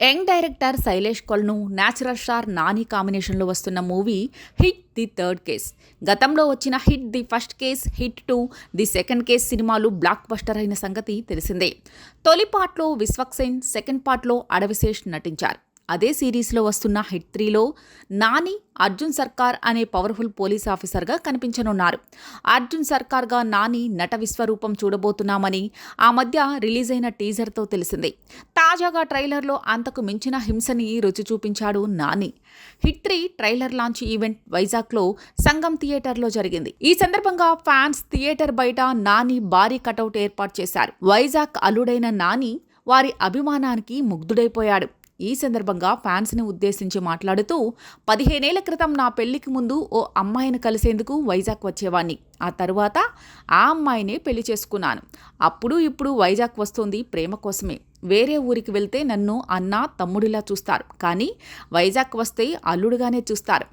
Young director Sailesh Kolanu natural star Nani కాంబినేషన్లో వస్తున్న movie hit the third case. గతంలో వచ్చిన hit the first case hit two the second case సినిమాలు blockbuster అయిన సంగతి తెలిసిందే. తొలి పార్ట్లో విశ్వక్సేన్ సెకండ్ పార్ట్లో అడవిశేష్ నటించారు. అదే సిరీస్లో వస్తున్న హిట్ త్రీలో నాని అర్జున్ సర్కార్ అనే పవర్ఫుల్ పోలీస్ ఆఫీసర్గా కనిపించనున్నారు. అర్జున్ సర్కార్గా నాని నట విశ్వరూపం చూడబోతున్నామని ఆ మధ్య రిలీజ్ అయిన టీజర్తో తెలిసింది. తాజాగా ట్రైలర్లో అంతకు మించిన హింసని రుచి చూపించాడు Nani. Hit three trailer launch event వైజాగ్లో సంగం థియేటర్లో జరిగింది. ఈ సందర్భంగా ఫ్యాన్స్ థియేటర్ బయట నాని భారీ కటౌట్ ఏర్పాటు చేశారు. వైజాగ్ అల్లుడైన నాని వారి అభిమానానికి ముగ్ధుడైపోయాడు. ఈ సందర్భంగా ఫ్యాన్స్ని ఉద్దేశించి మాట్లాడుతూ పదిహేనేళ్ళ క్రితం నా పెళ్ళికి ముందు ఓ అమ్మాయిని కలిసేందుకు వైజాగ్ వచ్చేవాణ్ణి. ఆ తరువాత ఆ అమ్మాయినే పెళ్ళి చేసుకున్నాను. అప్పుడు ఇప్పుడు వైజాగ్ వస్తుంది ప్రేమ కోసమే. వేరే ఊరికి వెళ్తే నన్ను అన్న తమ్ముడిలా చూస్తారు. కానీ వైజాగ్ వస్తే అల్లుడుగానే చూస్తారు.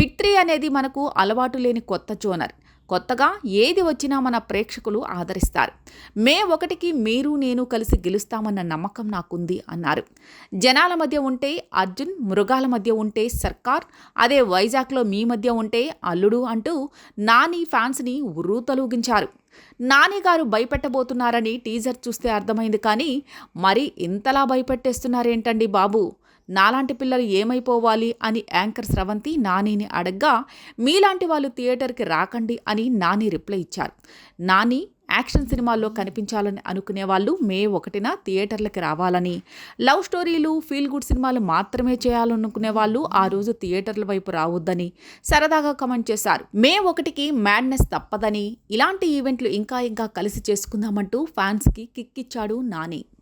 హిట్రీ అనేది మనకు అలవాటు లేని కొత్త జోనర్. కొత్తగా ఏది వచ్చినా మన ప్రేక్షకులు ఆదరిస్తారు. మే ఒకటికి మీరు నేను కలిసి గెలుస్తామన్న నమ్మకం నాకుంది అన్నారు. జనాల మధ్య ఉంటే అర్జున్ మృగాల మధ్య ఉంటే సర్కార్ అదే వైజాగ్లో మీ మధ్య ఉంటే అల్లుడు అంటూ నాని ఫ్యాన్స్ని ఉర్రూతలూగించారు. నాని గారు భయపెట్టబోతున్నారని టీజర్ చూస్తే అర్థమైంది కానీ మరి ఇంతలా భయపెట్టేస్తున్నారేంటండి బాబు? నాలాంటి పిల్లలు ఏమైపోవాలి అని యాంకర్ స్రవంతి నానిని అడగ్గా మీలాంటి వాళ్ళు థియేటర్కి రాకండి అని నాని రిప్లై ఇచ్చారు. నాని యాక్షన్ సినిమాల్లో కనిపించాలని అనుకునే వాళ్ళు మే ఒకటిన థియేటర్లకు రావాలని. లవ్ స్టోరీలు ఫీల్ గుడ్ సినిమాలు మాత్రమే చేయాలనుకునే వాళ్ళు ఆ రోజు థియేటర్ల వైపు రావద్దని సరదాగా కమెంట్ చేశారు. మే ఒకటికి మ్యాడ్నెస్ తప్పదని ఇలాంటి ఈవెంట్లు ఇంకా ఇంకా కలిసి చేసుకుందామంటూ ఫ్యాన్స్కి కిక్కిచ్చాడు నాని.